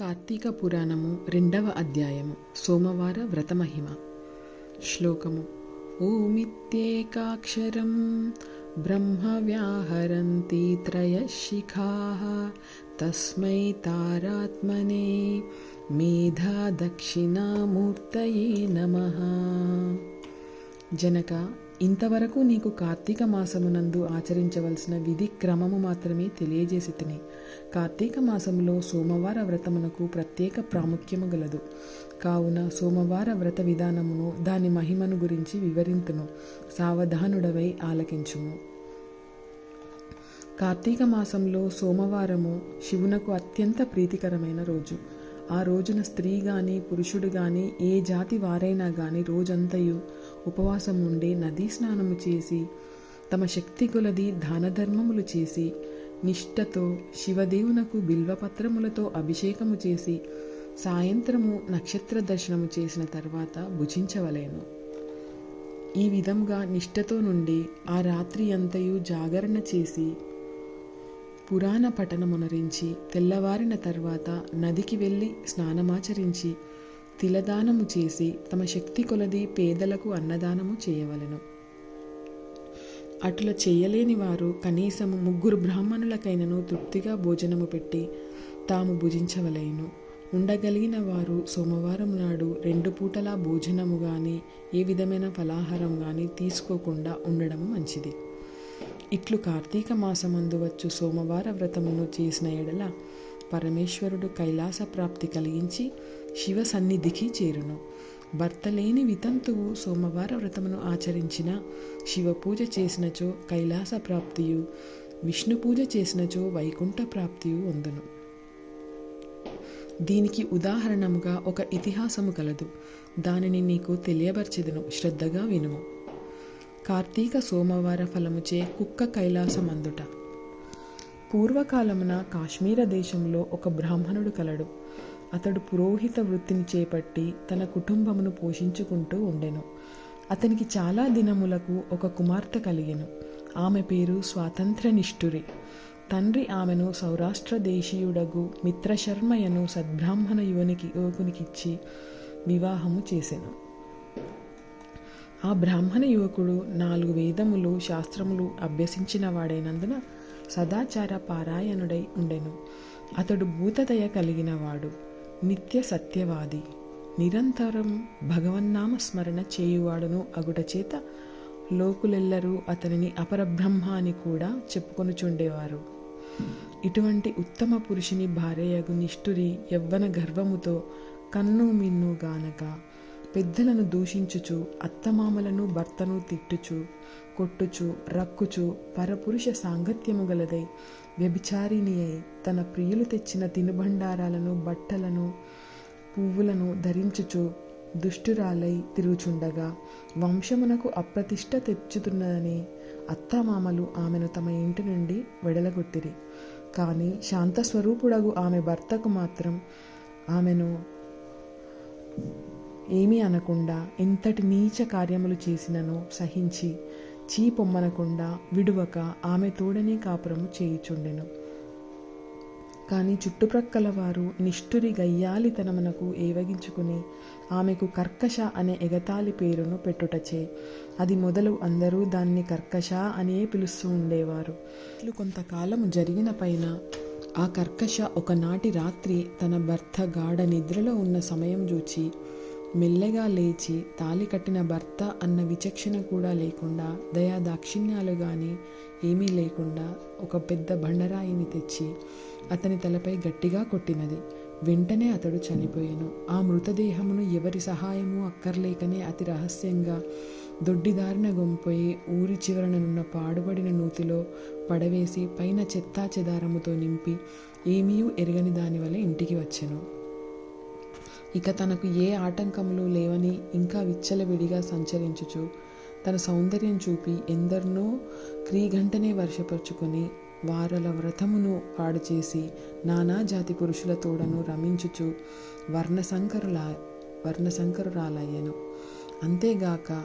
కార్తీక పురాణము రెండవ అధ్యాయము సోమవార వ్రతమహిమ శ్లోకము ఓమిత్యేకాక్షరం బ్రహ్మ వ్యాహరంతి త్రయశిఖా తస్మై తారాత్మనే మేధా దక్షిణామూర్తయే నమః జనక ఇంతవరకు నీకు కార్తీక మాసమునందు ఆచరించవలసిన విధి క్రమము మాత్రమే తెలియజేసి తిని కార్తీక మాసంలో సోమవార వ్రతమునకు ప్రత్యేక ప్రాముఖ్యము గలదు. కావున సోమవార వ్రత విధానమును దాని మహిమను గురించి వివరింతును. సావధానుడవై ఆలకించుము. కార్తీక మాసంలో సోమవారము శివునకు అత్యంత ప్రీతికరమైన రోజు. ఆ రోజున స్త్రీ గాని పురుషుడు గాని ఏ జాతి వారైనా గాని రోజంతయు ఉపవాసం ఉండి నదీ స్నానము చేసి తమ శక్తి కొలది దానధర్మములు చేసి నిష్ఠతో శివదేవునకు బిల్వపత్రములతో అభిషేకము చేసి సాయంత్రము నక్షత్ర దర్శనము చేసిన తర్వాత భుజించవలేను. ఈ విధంగా నిష్ఠతో నుండి ఆ రాత్రి అంతయు జాగరణ చేసి పురాణ పఠనమునరించి తెల్లవారిన తర్వాత నదికి వెళ్ళి స్నానమాచరించి తిలదానము చేసి తమ శక్తి కొలది పేదలకు అన్నదానము చేయవలెను. అట్లా చేయలేని వారు కనీసము ముగ్గురు బ్రాహ్మణులకైనను తృప్తిగా భోజనము పెట్టి తాము భుజించవలెను. ఉండగలిగిన వారు సోమవారం నాడు రెండు పూటలా భోజనము కానీ ఏ విధమైన ఫలాహారం కానీ తీసుకోకుండా ఉండడము మంచిది. ఇట్లు కార్తీక మాసమందు వచ్చు సోమవార వ్రతమును చేసిన ఎడల పరమేశ్వరుడు కైలాస ప్రాప్తి కలిగించి శివ సన్నిధికి చేరును. భర్త లేని వితంతువు సోమవార వ్రతమును ఆచరించిన శివ పూజ చేసినచో కైలాస ప్రాప్తియు విష్ణు పూజ చేసినచో వైకుంఠ ప్రాప్తియు ఉందను దీనికి ఉదాహరణముగా ఒక ఇతిహాసము కలదు. దానిని నీకు తెలియబర్చెదను శ్రద్ధగా వినుము. కార్తీక సోమవార ఫలముచే కుక్క కైలాసమందుట. పూర్వకాలమున కాశ్మీర దేశంలో ఒక బ్రాహ్మణుడు కలడు. అతడు పురోహిత వృత్తిని చేపట్టి తన కుటుంబమును పోషించుకుంటూ ఉండెను. అతనికి చాలా దినములకు ఒక కుమార్తె కలిగెను. ఆమె పేరు స్వాతంత్ర నిష్ఠురి తండ్రి ఆమెను సౌరాష్ట్ర దేశీయుడగు మిత్రశర్మయను సద్బ్రాహ్మణ యువనికి యువకునికిచ్చి వివాహము చేసెను. ఆ బ్రాహ్మణ యువకుడు నాలుగు వేదములు శాస్త్రములు అభ్యసించిన వాడైనందున సదాచార పారాయణుడై ఉండెను. అతడు భూతదయ కలిగినవాడు. నిత్య సత్యవాది. నిరంతరం భగవన్నామ స్మరణ చేయువాడును అగుటచేత లోకులెల్లరూ అతనిని అపరబ్రహ్మ అని కూడా చెప్పుకొనుచుండేవారు. ఇటువంటి ఉత్తమ పురుషుని భార్యయగు నిష్ఠురి యవ్వన గర్వముతో కన్ను మిన్ను గానక పెద్దలను దూషించుచు అత్తమామలను భర్తను తిట్టుచు కొట్టుచు రక్కుచు పరపురుష సాంగత్యము గలదై. వ్యభిచారిణి అయి తన ప్రియులు తెచ్చిన తినుబండారాలను బట్టలను పువ్వులను ధరించుచు దుష్టురాలై తిరుగుచుండగా. వంశమునకు అప్రతిష్ట తెచ్చుతున్నదని అత్తామామలు ఆమెను తమ ఇంటి నుండి వెడలగొట్టిరి. కానీ శాంతస్వరూపుడగు ఆమె భర్తకు మాత్రం ఆమెను ఏమీ అనకుండా ఎంతటి నీచ కార్యములు చేసినను సహించి చీపొమ్మనకుండా విడువక ఆమె తోడనే కాపురము చేయుచుండెను. కానీ చుట్టుప్రక్కల వారు నిష్ఠురి గయ్యాలితనమునకు ఏవగించుకుని ఆమెకు కర్కశ అనే ఎగతాళి పేరును పెట్టుటచే అది మొదలు అందరూ దాన్ని కర్కశ అనే పిలుస్తూ ఉండేవారు. కొంతకాలము జరిగిన పైన ఆ కర్కశ ఒకనాటి రాత్రి తన భర్త గాఢ నిద్రలో ఉన్న సమయం చూచి మెల్లగా లేచి తాలి కట్టిన భర్త అన్న విచక్షణ కూడా లేకుండా దయా దాక్షిణ్యాలు కానీ ఏమీ లేకుండా ఒక పెద్ద బండరాయిని తెచ్చి అతని తలపై గట్టిగా కొట్టినది. వెంటనే అతడు చనిపోయాను. ఆ మృతదేహమును ఎవరి సహాయము అక్కర్లేకనే అతి రహస్యంగా దొడ్డిదారిన గొంపోయి ఊరి చివరననున్న పాడుబడిన నూతిలో పడవేసి పైన చెత్తా చెదారముతో నింపి ఏమీ ఎరగని దానివల్ల ఇంటికి వచ్చెను. ఇక తనకు ఏ ఆటంకములు లేవని ఇంకా విచ్చలవిడిగా సంచరించుచు తన సౌందర్యం చూపి ఎందరినో క్రీగంటనే వర్షపరుచుకొని వారల వ్రతమును పాడు చేసి నానా జాతి పురుషుల తోడను రమించుచు వర్ణశంకరుల వర్ణశంకరురాలయ్యను. అంతేగాక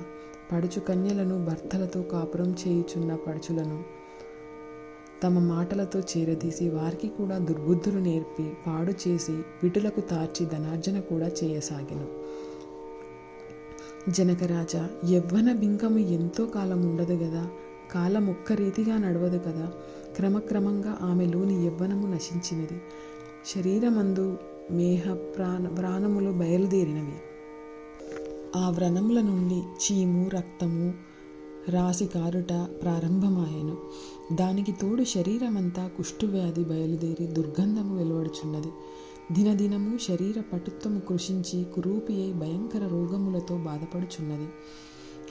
పడుచు కన్యలను భర్తలతో కాపురం చేయుచున్న పడుచులను తమ మాటలతో చేరదీసి వారికి కూడా దుర్బుద్ధులు నేర్పి పాడు చేసి విటులకు తార్చి ధనార్జన కూడా చేయసాగెను. జనకరాజ యవ్వన బింకము ఎంతో కాలం ఉండదు కదా కాలం ఒక్క రీతిగా నడవదు కదా? క్రమక్రమంగా ఆమెలోని యవ్వనము నశించినది. శరీరమందు మేహ ప్రాణ ప్రాణములు బయలుదేరినవి. ఆ వ్రణముల నుండి చీము రక్తము రాసి కారుట ప్రారంభమాయెను. దానికి తోడు శరీరమంతా కుష్ఠువ్యాధి బయలుదేరి దుర్గంధము వెలువడుచున్నది. దినదినము శరీర పటుత్వము కృషించి కురూపి అయి భయంకర రోగములతో బాధపడుచున్నది.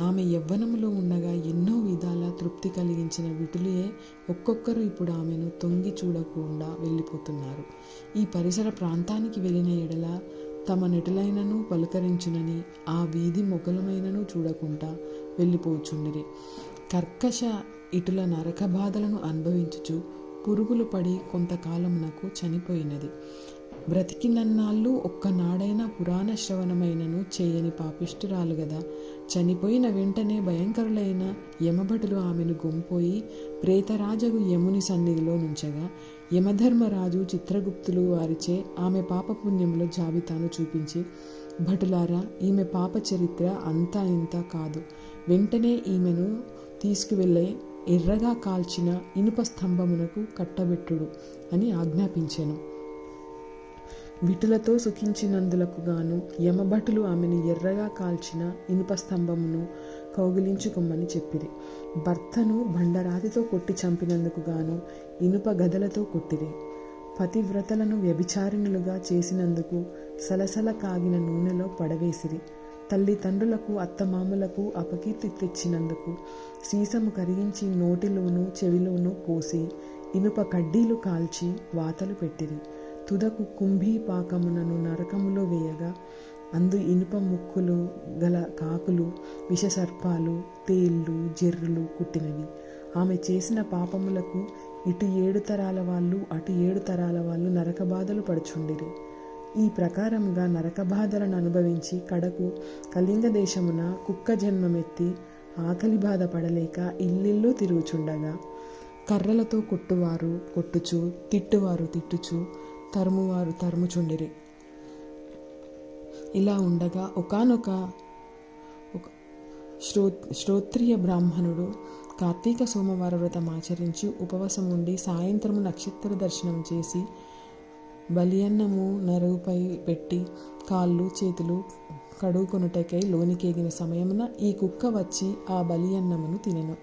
ఆమె యవ్వనములో ఉండగా ఎన్నో విధాల తృప్తి కలిగించిన విటులియే ఒక్కొక్కరు ఇప్పుడు ఆమెను తొంగి చూడకుండా వెళ్ళిపోతున్నారు. ఈ పరిసర ప్రాంతానికి వెళ్ళిన ఎడల తమ నెటులైనను పలకరించునని ఆ వీధి మొగలమైనను చూడకుండా వెళ్ళిపోచుండిరి. కర్కశ ఇటుల నరక బాధలను అనుభవించుచు పురుగులు పడి కొంతకాలమునకు చనిపోయినది. బ్రతికినన్నాళ్ళు ఒక్కనాడైనా పురాణ శ్రవణమైనను చేయని పాపిష్టురాలు గదా. చనిపోయిన వెంటనే భయంకరులైన యమభటులు ఆమెను గుంపోయి ప్రేతరాజగు యముని సన్నిధిలో నుంచగా యమధర్మరాజు చిత్రగుప్తులు వారిచే ఆమె పాపపుణ్యముల జాబితాను చూపించి భటులారా ఈమె పాప చరిత్ర అంతా ఇంత కాదు. వెంటనే ఈమెను తీసుకువెళ్ళే ఎర్రగా కాల్చిన ఇనుప స్తంభమునకు కట్టబెట్టుడు అని ఆజ్ఞాపించాను. విటులతో సుఖించినందులకు గాను యమభటులు ఆమెను ఎర్రగా కాల్చిన ఇనుప స్తంభమును కౌగిలించుకొమ్మని చెప్పిరి. భర్తను బండరాతితో కొట్టి చంపినందుకు గాను ఇనుప గదలతో కొట్టిరి. పతివ్రతలను వ్యభిచారిణులుగా చేసినందుకు సలసల కాగిన నూనెలో పడవేసిరి. తల్లిదండ్రులకు అత్తమామలకు అపకీర్తి తెచ్చినందుకు సీసము కరిగించి నోటిలోను చెవిలోను పోసి ఇనుప కడ్డీలు కాల్చి వాతలు పెట్టిరి. తుదకు కుంభీ పాకమునను నరకములో వేయగా అందు ఇనుప ముక్కులు గల కాకులు విషసర్పాలు తేళ్ళు జెర్రులు కుట్టినవి. ఆమె చేసిన పాపములకు ఇటు ఏడు తరాల వాళ్ళు అటు ఏడు తరాల వాళ్ళు నరక బాధలు పడుచుండిరి. ఈ ప్రకారంగా నరక బాధలను అనుభవించి కడకు కళింగ దేశమున కుక్క జన్మమెత్తి ఆకలి బాధ పడలేక ఇల్లిల్లు తిరుగుచుండగా. కర్రలతో కొట్టువారు కొట్టుచు తిట్టువారు తిట్టుచు తరుమువారు తరుముచుండిరి. ఇలా ఉండగా ఒకనొక శ్రో శ్రోత్రియ బ్రాహ్మణుడు కార్తీక సోమవార వ్రతం ఆచరించి ఉపవాసం ఉండి సాయంత్రము నక్షత్ర దర్శనం చేసి బలియన్నము నరుగుపై పెట్టి కాళ్ళు చేతులు కడుగుకొనుటకై లోనికేగిన సమయమున ఈ కుక్క వచ్చి ఆ బలియన్నమును తినెను.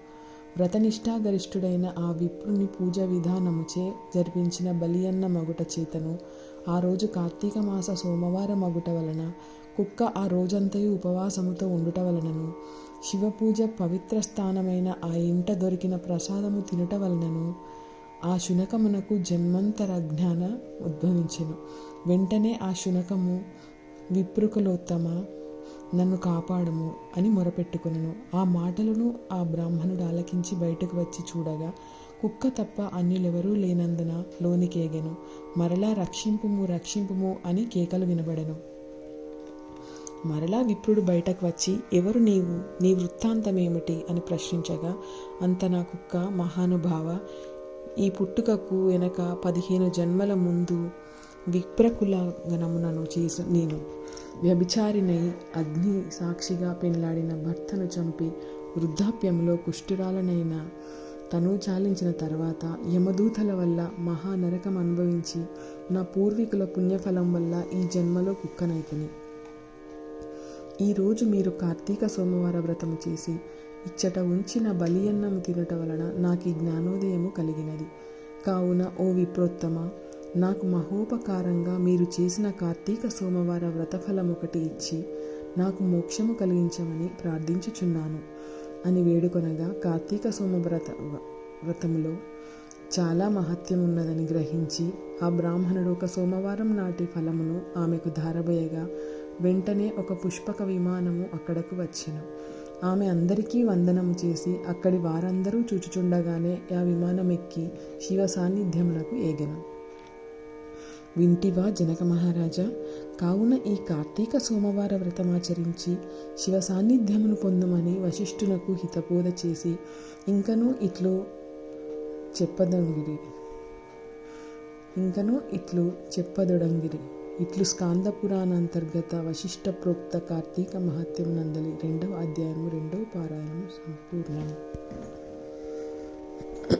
వ్రతనిష్టాగరిష్ఠుడైన ఆ విప్రుని పూజ విధానముచే జరిపించిన బలియన్న మగుట చేతను ఆ రోజు కార్తీక మాస సోమవార మగుట వలన కుక్క ఆ రోజంతయు ఉపవాసముతో ఉండుట వలనను శివపూజ పవిత్ర స్థానమైన ఆ ఇంట దొరికిన ప్రసాదము తినుట వలనను ఆ శునకమునకు జన్మంతర జ్ఞాన ఉద్భవించెను. వెంటనే ఆ శునకము విప్రుకలోత్తమ నన్ను కాపాడము అని మొరపెట్టుకును ఆ మాటలను ఆ బ్రాహ్మణుడు ఆలకించి బయటకు వచ్చి చూడగా కుక్క తప్ప అన్యులెవరూ లేనందున లోనికేగెను. మరలా రక్షింపుము రక్షింపుము అని కేకలు వినబడెను. మరలా విప్రుడు బయటకు వచ్చి ఎవరు నీవు? నీ వృత్తాంతమేమిటి? అని ప్రశ్నించగా అంత నా కుక్క మహానుభావ ఈ పుట్టుకకు వెనక పదిహేను జన్మల ముందు విప్రకుల గణమునను చేసి నేను వ్యభిచారినై అగ్ని సాక్షిగా పెళ్ళాడిన భర్తను చంపి వృద్ధాప్యంలో కుష్ఠురాలనైన తను చాలించిన తర్వాత యమదూతల వల్ల మహానరకం అనుభవించి నా పూర్వీకుల పుణ్యఫలం వల్ల ఈ జన్మలో కుక్కనైతిని. ఈరోజు మీరు కార్తీక సోమవార వ్రతము చేసి ఇచ్చట ఉంచిన బలియన్నము తినట వలన నాకు ఈ జ్ఞానోదయము కలిగినది. కావున ఓ విప్రోత్తమ నాకు మహోపకారంగా మీరు చేసిన కార్తీక సోమవార వ్రతఫలం ఒకటి ఇచ్చి నాకు మోక్షము కలిగించమని ప్రార్థించుచున్నాను. అని వేడుకొనగా కార్తీక సోమ వ్రత వ్రతములో చాలా మహత్యం ఉన్నదని గ్రహించి ఆ బ్రాహ్మణుడు ఒక సోమవారం నాటి ఫలమును ఆమెకు ధారబోయగా వెంటనే ఒక పుష్పక విమానము అక్కడకు వచ్చెను. ఆమె అందరికీ వందనము చేసి అక్కడి వారందరూ చూచుచుండగానే ఆ విమానం ఎక్కి శివ సాన్నిధ్యమునకు ఏగెను. వింటివా జనక మహారాజా! కావున ఈ కార్తీక సోమవార వ్రతమాచరించి శివ సాన్నిధ్యమును పొందమని వశిష్ఠునకు హితబోధ చేసి ఇంకనూ ఇట్లు చెప్పదంగిరి. ఇంకనూ ఇట్లు చెప్పదొడంగిరి ఇట్లు స్కాంద పురాణ అంతర్గత వశిష్ట ప్రోక్త కార్తీక మహత్యం నందలి రెండవ అధ్యాయము రెండవ పారాయణము సంపూర్ణం